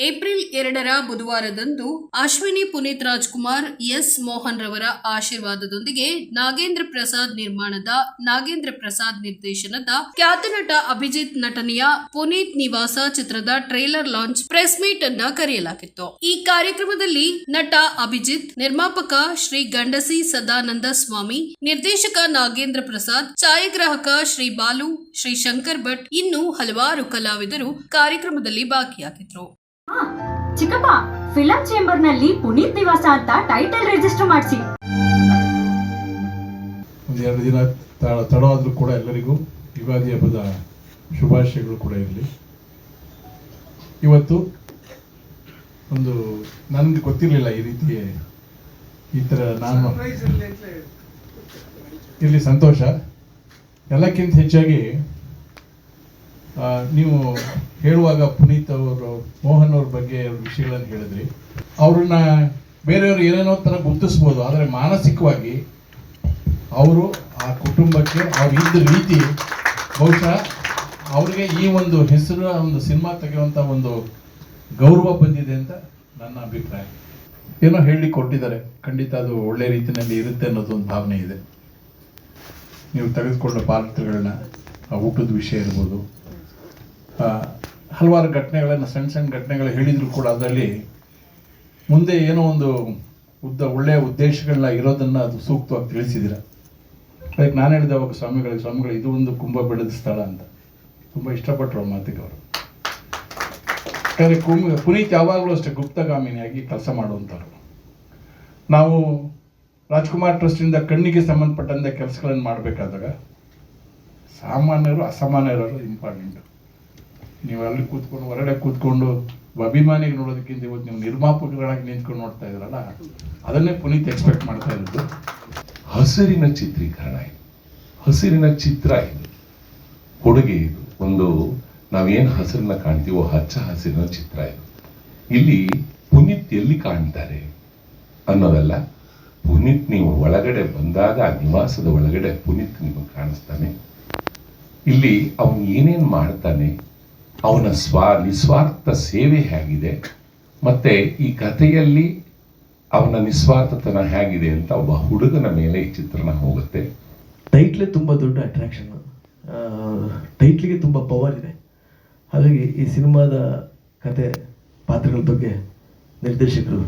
April ಎರಡರ ಬುಧವಾರದಂದು Ashwini Puneeth Rajkumar S Mohan ರವರ ಆಶೀರ್ವಾದದೊಂದಿಗೆ ನಾಗೇಂದ್ರ ಪ್ರಸಾದ್ ನಿರ್ಮಾಣದ ನಾಗೇಂದ್ರ ಪ್ರಸಾದ್ ನಿರ್ದೇಶನದ ಖ್ಯಾತ ನಟ ಅಭಿಜಿತ್ ನಟನೆಯ ಪುನೀತ್ ನಿವಾಸ ಚಿತ್ರದ ಟ್ರೇಲರ್ ಲಾಂಚ್ ಪ್ರೆಸ್ ಮೀಟ್ ಅನ್ನ ಕರೆಯಲಾಗಿತ್ತು. ಈ ಕಾರ್ಯಕ್ರಮದಲ್ಲಿ ನಟ ಅಭಿಜಿತ್, ನಿರ್ಮಾಪಕ ಶ್ರೀ ಗಂಡಸಿ ಸದಾನಂದ ಸ್ವಾಮಿ, ನಿರ್ದೇಶಕ ನಾಗೇಂದ್ರ ಪ್ರಸಾದ್, ಛಾಯಾಗ್ರಾಹಕ ಶ್ರೀ ಬಾಲು, ಶ್ರೀ ಶಂಕರ್ ಭಟ್ ಇನ್ನು ಹಲವಾರು ಕಲಾವಿದರು ಕಾರ್ಯಕ್ರಮದಲ್ಲಿ ಭಾಗಿಯಾಗಿದ್ರು. ಚಿಕ್ಕಪ್ಪ ಫಿಲಂ ಚೇಂಬರ್ನಲ್ಲಿ ಪುನೀತ್ ನಿವಾಸ ಅಂತ ಟೈಟಲ್ ರಿಜಿಸ್ಟರ್ ಮಾಡಿಸಿ. ಒಂದು ಎರಡು ದಿನ ತಡವಾದರೂ ಕೂಡ ಎಲ್ಲರಿಗೂ ಯುಗಾದಿ ಹಬ್ಬದ ಶುಭಾಶಯಗಳು ಕೂಡ ಇರಲಿ. ಇವತ್ತು ಒಂದು ನನಗೆ ಗೊತ್ತಿರಲಿಲ್ಲ ಈ ರೀತಿ ಈ ಥರ ನಾನು ಇಲ್ಲಿ ಸಂತೋಷ. ಎಲ್ಲಕ್ಕಿಂತ ಹೆಚ್ಚಾಗಿ ನೀವು ಹೇಳುವಾಗ ಪುನೀತ್ ಅವರು, ಮೋಹನ್ ಅವ್ರ ಬಗ್ಗೆ ವಿಷಯಗಳನ್ನು ಹೇಳಿದ್ರಿ. ಅವ್ರನ್ನ ಬೇರೆಯವರು ಏನೇನೋ ಥರ ಗುರುತಿಸ್ಬೋದು, ಆದರೆ ಮಾನಸಿಕವಾಗಿ ಅವರು ಆ ಕುಟುಂಬಕ್ಕೆ ಅವ್ರು ಇದ್ದ ರೀತಿ, ಬಹುಶಃ ಅವ್ರಿಗೆ ಈ ಒಂದು ಹೆಸರು ಒಂದು ಸಿನಿಮಾ ತೆಗೆಯುವಂಥ ಒಂದು ಗೌರವ ಬಂದಿದೆ ಅಂತ ನನ್ನ ಅಭಿಪ್ರಾಯ. ಏನೋ ಹೇಳಿ ಕೊಟ್ಟಿದ್ದಾರೆ. ಖಂಡಿತ ಅದು ಒಳ್ಳೆ ರೀತಿಯಲ್ಲಿ ಇರುತ್ತೆ ಅನ್ನೋದು ಒಂದು ಭಾವನೆ ಇದೆ. ನೀವು ತೆಗೆದುಕೊಂಡ ಪಾತ್ರಗಳನ್ನ, ಆ ಊಟದ ವಿಷಯ ಇರ್ಬೋದು ಹಲವಾರು ಘಟನೆಗಳನ್ನು ಸಣ್ಣ ಸಣ್ಣ ಘಟನೆಗಳು ಹೇಳಿದ್ರು ಕೂಡ ಅದರಲ್ಲಿ ಮುಂದೆ ಏನೋ ಒಂದು ಉದ್ದ ಒಳ್ಳೆಯ ಉದ್ದೇಶಗಳನ್ನ ಇರೋದನ್ನ ಅದು ಸೂಕ್ತವಾಗಿ ತಿಳಿಸಿದಿರ. ಅದಕ್ಕೆ ನಾನು ಹೇಳಿದೆ ಅವಾಗ ಸ್ವಾಮಿಗಳಿಗೆ ಸ್ವಾಮಿಗಳು, ಇದು ಒಂದು ಕುಂಭ ಬೆಳೆದ ಸ್ಥಳ ಅಂತ. ತುಂಬ ಇಷ್ಟಪಟ್ಟರು ಮಾತಿಗೆ ಅವರು. ಯಾಕಂದರೆ ಕುಂಭ ಪುನೀತ್ ಯಾವಾಗಲೂ ಅಷ್ಟೇ ಗುಪ್ತಗಾಮಿನಿಯಾಗಿ ಕೆಲಸ ಮಾಡುವಂಥವ್ರು ನಾವು ರಾಜ್ಕುಮಾರ್ ಟ್ರಸ್ಟಿಂದ ಕಣ್ಣಿಗೆ ಸಂಬಂಧಪಟ್ಟಂತೆ ಕೆಲಸಗಳನ್ನು ಮಾಡಬೇಕಾದಾಗ ಸಾಮಾನ್ಯರು ಅಸಾಮಾನ್ಯರು ಇಂಪಾರ್ಟೆಂಟು ನೀವು ಅಲ್ಲಿ ಕೂತ್ಕೊಂಡು, ಹೊರಗಡೆ ಕೂತ್ಕೊಂಡು ಅಭಿಮಾನಿಗೆ ನೋಡೋದಕ್ಕಿಂತ ಇವತ್ತು ನೀವು ನಿರ್ಮಾಪಕಗಳಾಗಿ ನಿಂತ್ಕೊಂಡು ನೋಡ್ತಾ ಇದ್ರಲ್ಲ, ಅದನ್ನೇ ಪುನೀತ್ ಎಕ್ಸ್ಪೆಕ್ಟ್ ಮಾಡ್ತಾ ಇರೋದು. ಹಸಿರಿನ ಚಿತ್ರೀಕರಣ ಇದು. ಹಸಿರಿನ ಚಿತ್ರ ಇದು. ಕೊಡುಗೆ ಇದು. ಒಂದು ನಾವೇನು ಹಸಿರನ್ನ ಕಾಣ್ತೀವೋ ಹಚ್ಚ ಹಸಿರಿನ ಚಿತ್ರ ಇದು. ಇಲ್ಲಿ ಪುನೀತ್ ಎಲ್ಲಿ ಕಾಣ್ತಾರೆ ಅನ್ನೋದಲ್ಲ, ಪುನೀತ್ ನೀವು ಒಳಗಡೆ ಬಂದಾಗ ನಿವಾಸದ ಒಳಗಡೆ ಪುನೀತ್ ನಿಮಗೆ ಕಾಣಿಸ್ತಾನೆ. ಇಲ್ಲಿ ಅವನು ಏನೇನು ಮಾಡ್ತಾನೆ ಅವನ ಸ್ವ, ನಿಸ್ವಾರ್ಥ ಸೇವೆ ಹೇಗಿದೆ. ಮತ್ತೆ ಈ ಕಥೆಯಲ್ಲಿ ಅವನ ನಿಸ್ವಾರ್ಥತನ ಹೇಗಿದೆ ಅಂತ ಒಬ್ಬ ಹುಡುಗನ ಮೇಲೆ ಈ ಚಿತ್ರಣ ಹೋಗುತ್ತೆ. ಟೈಟ್ಲೇ ತುಂಬ ದೊಡ್ಡ ಅಟ್ರಾಕ್ಷನ್ ಟೈಟ್ಲಿಗೆ ತುಂಬ ಪವರ್ ಇದೆ. ಹಾಗಾಗಿ ಈ ಸಿನಿಮಾದ ಕತೆ, ಪಾತ್ರಗಳ ಬಗ್ಗೆ ನಿರ್ದೇಶಕರು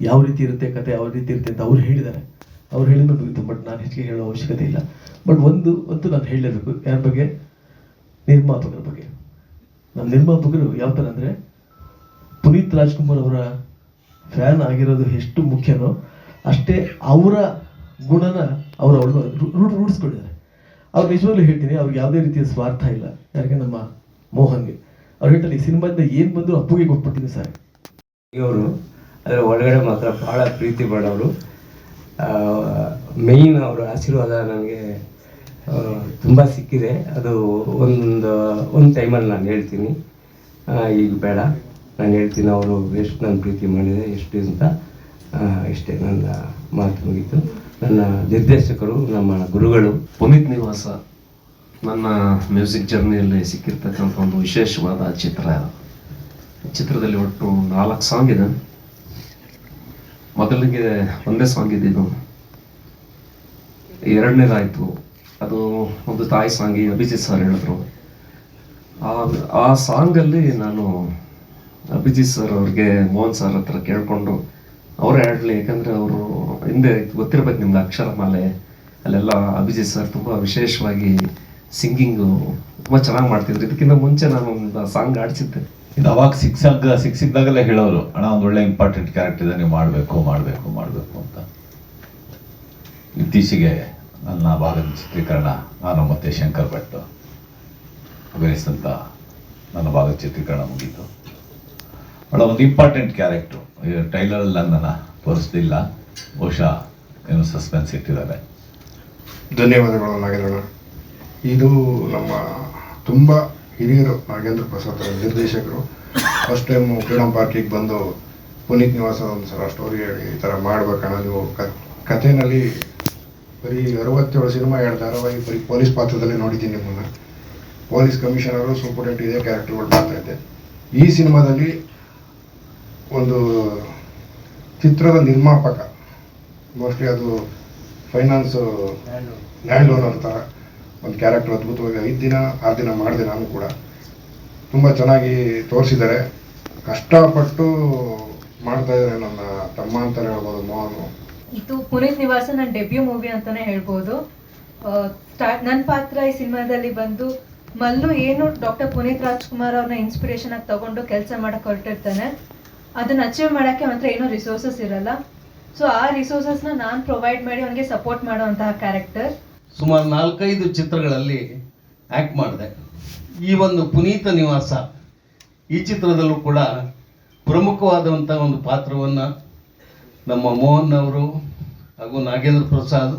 ಯಾವ ರೀತಿ ಇರುತ್ತೆ ಕತೆ, ಯಾವ ರೀತಿ ಇರುತ್ತೆ ಅಂತ ಅವ್ರು ಹೇಳಿದ್ದಾರೆ. ಅವ್ರು ಹೇಳಿದ್ರು ಮುಗಿತು ಬಟ್ ನಾನು ಹೆಚ್ಚಿಗೆ ಹೇಳೋ ಅವಶ್ಯಕತೆ ಇಲ್ಲ. ಬಟ್ ಒಂದು ಅಂತೂ ನಾನು ಹೇಳಲೇಬೇಕು. ಯಾರ ಬಗ್ಗೆ? ನಿರ್ಮಾಪಕರ ಬಗ್ಗೆ. ನಮ್ಮ ನಿರ್ಮಾಪಕರು ಯಾವ ಥರ ಅಂದರೆ ಪುನೀತ್ ರಾಜ್ಕುಮಾರ್ ಅವರ ಫ್ಯಾನ್ ಆಗಿರೋದು ಎಷ್ಟು ಮುಖ್ಯನೋ ಅಷ್ಟೇ ಅವರ ಗುಣನ ಅವರು ಅವಳು ರೂಢ ರೂಢಿಸ್ಕೊಂಡಿದ್ದಾರೆ. ಅವ್ರು ನಿಜವಾಗ್ಲೂ ಹೇಳ್ತೀನಿ, ಅವ್ರಿಗೆ ಯಾವುದೇ ರೀತಿಯ ಸ್ವಾರ್ಥ ಇಲ್ಲ. ಯಾರಿಗೆ ನಮ್ಮ ಮೋಹನ್ಗೆ. ಅವ್ರು ಹೇಳ್ತಾರೆ, ಈ ಸಿನಿಮಾದಿಂದ ಏನು ಬಂದರೂ ಅಪ್ಪುಗೆ ಕೊಟ್ಬಿಡ್ತೀನಿ ಸರ್ ಇವರು ಅದರ ಒಳಗಡೆ ಮಾತ್ರ ಭಾಳ ಪ್ರೀತಿ ಮಾಡೋರು ಮೇಯ್ನ್ ಅವರ ಆಶೀರ್ವಾದ ನನಗೆ ತುಂಬ ಸಿಕ್ಕಿದೆ. ಅದು ಒಂದು ಒಂದು ಟೈಮಲ್ಲಿ ನಾನು ಹೇಳ್ತೀನಿ. ಈಗ ಬೇಡ. ನಾನು ಹೇಳ್ತೀನಿ, ಅವರು ಎಷ್ಟು ನನ್ನ ಪ್ರೀತಿ ಮಾಡಿದೆ ಎಷ್ಟು ಅಂತ. ಇಷ್ಟೇ, ನನ್ನ ಮಾತು ಮುಗೀತು. ನನ್ನ ನಿರ್ದೇಶಕರು, ನಮ್ಮ ಗುರುಗಳು. ಪುನೀತ್ ನಿವಾಸ ನನ್ನ ಮ್ಯೂಸಿಕ್ ಜರ್ನಿಯಲ್ಲಿ ಸಿಕ್ಕಿರ್ತಕ್ಕಂಥ ಒಂದು ವಿಶೇಷವಾದ ಚಿತ್ರ. ಚಿತ್ರದಲ್ಲಿ ಒಟ್ಟು ನಾಲ್ಕು ಸಾಂಗ್ ಇದೆ. ಮೊದಲಿಗೆ ಒಂದೇ ಸಾಂಗ್ ಇದ್ದಿದ್ದು ಎರಡನೇದಾಯಿತು. ಅದು ಒಂದು ತಾಯಿ ಸಾಂಗ್ ಈಗ ಅಭಿಜಿತ್ ಸರ್ ಹೇಳಿದ್ರು. ಆ ಸಾಂಗಲ್ಲಿ ನಾನು ಅಭಿಜಿತ್ ಸರ್ ಅವ್ರಿಗೆ, ಮೋಹನ್ ಸರ್ ಹತ್ರ ಕೇಳಿಕೊಂಡು, ಅವ್ರು ಹೇಳಲಿ ಯಾಕಂದರೆ ಅವರು ಹಿಂದೆ ಗೊತ್ತಿರಬೇಕು ನಿಮ್ಗೆ ಅಕ್ಷರಮಾಲೆ, ಅಲ್ಲೆಲ್ಲ ಅಭಿಜಿತ್ ಸರ್ ತುಂಬ ವಿಶೇಷವಾಗಿ ಸಿಂಗಿಂಗು ತುಂಬ ಚೆನ್ನಾಗಿ ಮಾಡ್ತಿದ್ರು. ಇದಕ್ಕಿಂತ ಮುಂಚೆ ನಾನು ಒಂದು ಸಾಂಗ್ ಆಡಿಸಿದ್ದೆ. ಇದು ಅವಾಗ ಸಿಕ್ಸಾಗ ಸಿಕ್ ಸಿಕ್ದಾಗಲೇ ಹೇಳೋರು, ಅಣ್ಣ, ಒಂದು ಒಳ್ಳೆ ಇಂಪಾರ್ಟೆಂಟ್ ಕ್ಯಾರೆಕ್ಟರ್ ಇದೆ, ನೀವು ಮಾಡಬೇಕು ಮಾಡಬೇಕು ಮಾಡಬೇಕು ಅಂತ. ಇತ್ತೀಚೆಗೆ ನನ್ನ ಭಾಗದ ಚಿತ್ರೀಕರಣ ನಾನು ಮತ್ತೆ ಶಂಕರ್ ಭಟ್. ಅಭಿನಯಿಸಿದಂಥ ನನ್ನ ಭಾಗದ ಚಿತ್ರೀಕರಣ ಮುಗೀತು. ಬಹಳ ಒಂದು ಇಂಪಾರ್ಟೆಂಟ್ ಕ್ಯಾರೆಕ್ಟ್ರು ಟೈಲರಲ್ಲಿ ನನ್ನನ್ನು ತೋರಿಸ್ತಿಲ್ಲ ಬಹುಶಃ ಏನು ಸಸ್ಪೆನ್ಸ್ ಇಟ್ಟಿದ್ದಾರೆ. ಧನ್ಯವಾದಗಳು ನಾಗೇಂದ್ರ ಇದು ನಮ್ಮ ತುಂಬ ಹಿರಿಯರು ನಾಗೇಂದ್ರ ಪ್ರಸಾದ್ ನಿರ್ದೇಶಕರು. ಫಸ್ಟ್ ಟೈಮ್ ಫ್ರೀಡಮ್ ಪಾರ್ಟಿಗೆ ಬಂದು ಪುನೀತ್ ನಿವಾಸ ಒಂದು ಸಲ ಸ್ಟೋರಿ ಹೇಳಿ ಈ ಥರ ಮಾಡ್ಬೇಕಣ್ಣ ನೀವು ಕಥೆನಲ್ಲಿ ಬರೀ ಅರವತ್ತೇಳು ಸಿನಿಮಾ ಎರಡು ಧಾರಾವಾಹಿ ಬರೀ ಪೊಲೀಸ್ ಪಾತ್ರದಲ್ಲಿ ನೋಡಿದ್ದೀನಿ ನಿಮ್ಮನ್ನು. ಪೊಲೀಸ್ ಕಮಿಷನರು ಸೂಪರ್ಡೆಂಟ್ ಇದೇ ಕ್ಯಾರೆಕ್ಟರ್ಗಳು ಮಾಡ್ತಾ ಇದ್ದೆ ಈ ಸಿನಿಮಾದಲ್ಲಿ ಒಂದು ಚಿತ್ರದ ನಿರ್ಮಾಪಕ ಮೋಸ್ಟ್ಲಿ ಅದು ಫೈನಾನ್ಸ್ ಲ್ಯಾಂಡ್ ಲೋನ್ ಥರ ಒಂದು ಕ್ಯಾರೆಕ್ಟರ್ ಅದ್ಭುತವಾಗಿ ಐದು ದಿನ, ಆರು ದಿನ ಮಾಡಿದೆ ನಾನು ಕೂಡ. ತುಂಬ ಚೆನ್ನಾಗಿ ತೋರಿಸಿದ್ದಾರೆ. ಕಷ್ಟಪಟ್ಟು ಮಾಡ್ತಾ ಇದ್ದಾರೆ ನನ್ನ ತಮ್ಮ ಅಂತಲೇ ಹೇಳ್ಬೋದು ಮೋಹನ್. ಇದು ಪುನೀತ್ ನಿವಾಸ ನನ್ನ ಡೆಬ್ಯೂ ಮೂವಿ ಅಂತಾನೆ ಹೇಳ್ಬೋದು. ನನ್ನ ಪಾತ್ರ ಈ ಸಿನಿಮಾದಲ್ಲಿ ಬಂದು ಮಲ್ಲು ಏನು ಡಾಕ್ಟರ್ ಪುನೀತ್ ರಾಜ್ಕುಮಾರ್ ಅವ್ರನ್ನ ಇನ್ಸ್ಪಿರೇಷನ್ ಆಗಿ ತಗೊಂಡು ಕೆಲಸ ಮಾಡಕ್ಕೆ ಹೊರಟಿರ್ತಾನೆ. ಅದನ್ನ ಅಚೀವ್ ಮಾಡೋಕ್ಕೆ ಮಾತ್ರ ಏನೂ ರಿಸೋರ್ಸಸ್ ಇರಲ್ಲ. ಸೊ ಆ ರಿಸೋರ್ಸಸ್ನ ನಾನು ಪ್ರೊವೈಡ್ ಮಾಡಿ ಅವನಿಗೆ ಸಪೋರ್ಟ್ ಮಾಡುವಂತಹ ಕ್ಯಾರೆಕ್ಟರ್ ಸುಮಾರು ನಾಲ್ಕೈದು ಚಿತ್ರಗಳಲ್ಲಿ ಆ್ಯಕ್ಟ್ ಮಾಡಿದೆ. ಈ ಒಂದು ಪುನೀತ ನಿವಾಸ ಈ ಚಿತ್ರದಲ್ಲೂ ಕೂಡ ಪ್ರಮುಖವಾದಂಥ ಒಂದು ಪಾತ್ರವನ್ನು ನಮ್ಮ ಮೋಹನ್ ಅವರು ಹಾಗೂ ನಾಗೇಂದ್ರ ಪ್ರಸಾದ್,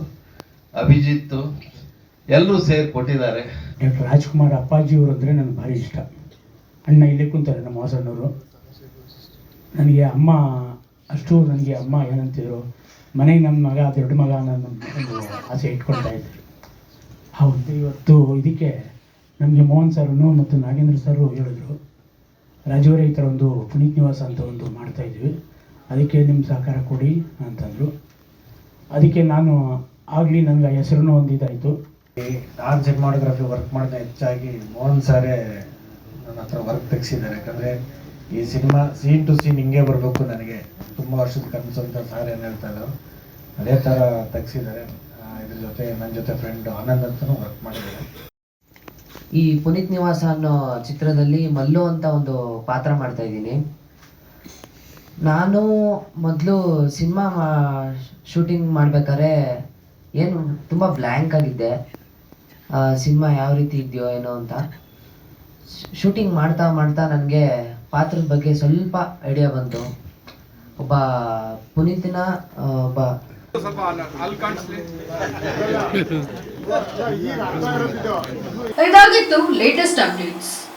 ಅಭಿಜಿತ್ ಎಲ್ಲರೂ ಸೇರಿ ಕೊಟ್ಟಿದ್ದಾರೆ. ಡಾಕ್ಟರ್ ರಾಜ್ಕುಮಾರ್ ಅಪ್ಪಾಜಿಯವರು ಅಂದರೆ ನನಗೆ ಭಾರಿ ಇಷ್ಟ. ಅಣ್ಣ ಇಲ್ಲೇ ಕುಂತಾರೆ ನಮ್ಮ ಹೊಸಣ್ಣವರು. ನನಗೆ ಅಮ್ಮ, ಅಷ್ಟು ನನಗೆ ಅಮ್ಮ ಏನಂತಿದ್ರು, ಮನೆಗೆ ನಮ್ಮ ಮಗ, ದೊಡ್ಡ ಮಗ ನನ್ನ ಆಸೆ ಇಟ್ಕೊಳ್ತಾ ಇದ್ದರು ಹೌದು, ಇವತ್ತು ಇದಕ್ಕೆ ನಮಗೆ ಮೋಹನ್ ಸರ್ನು ಮತ್ತು ನಾಗೇಂದ್ರ ಸರು ಹೇಳಿದ್ರು. ರಾಜವರೇ ಈ ಥರ ಒಂದು ಪುನೀತ್ ನಿವಾಸ ಅಂತ ಒಂದು ಮಾಡ್ತಾ ಇದ್ವಿ. ಅದಕ್ಕೆ ನಿಮ್ಮ ಸಹಕಾರ ಕೊಡಿ ಅಂತಂದರು. ಅದಕ್ಕೆ ನಾನು ಆಗಲಿ ನನಗೆ ಆ ಹೆಸರನ್ನು ಒಂದು ಇದಾಯಿತು ನಾನು ಸಿನಿಮಾಟೋಗ್ರಫಿ ವರ್ಕ್ ಮಾಡಿದ ಹೆಚ್ಚಾಗಿ ಮೋಹನ್ ಸಾರೇ ನನ್ನ ಹತ್ರ ವರ್ಕ್ ತೆಗೆಸಿದ್ದಾರೆ. ಯಾಕಂದರೆ ಈ ಸಿನಿಮಾ ಸೀನ್ ಟು ಸೀನ್ ಹಿಂಗೆ ಬರಬೇಕು ನನಗೆ. ತುಂಬ ವರ್ಷದ ಕನಸು ಅಂತ ಸಾರ್ ಏನು ಹೇಳ್ತಾ ಇದ್ರು. ಅದೇ ಥರ ತೆಗೆಸಿದ್ದಾರೆ. ಇದ್ರ ಜೊತೆ ನನ್ನ ಜೊತೆ ಫ್ರೆಂಡ್ ಆನಂದ್ ಅಂತಲೂ ವರ್ಕ್ ಮಾಡಿದ್ದಾರೆ. ಈ ಪುನೀತ್ ನಿವಾಸ ಅನ್ನೋ ಚಿತ್ರದಲ್ಲಿ ಮಲ್ಲು ಅಂತ ಒಂದು ಪಾತ್ರ ಮಾಡ್ತಾ ಇದ್ದೀನಿ. ನಾನು ಮೊದಲು ಸಿನಿಮಾ ಶೂಟಿಂಗ್ ಮಾಡ್ಬೇಕಾದ್ರೆ ಏನು ತುಂಬ ಬ್ಲ್ಯಾಂಕ್ ಆಗಿದ್ದೆ. ಸಿನಿಮಾ ಯಾವ ರೀತಿ ಇದೆಯೋ ಏನೋ ಅಂತ. ಶೂಟಿಂಗ್ ಮಾಡ್ತಾ ಮಾಡ್ತಾ ನನಗೆ ಪಾತ್ರದ ಬಗ್ಗೆ ಸ್ವಲ್ಪ ಐಡಿಯಾ ಬಂತು. ಒಬ್ಬ ಪುನೀತಿನ ಒಬ್ಬ ಇದಾಗಿತ್ತು ಲೇಟೆಸ್ಟ್ ಅಪ್ಡೇಟ್ಸ್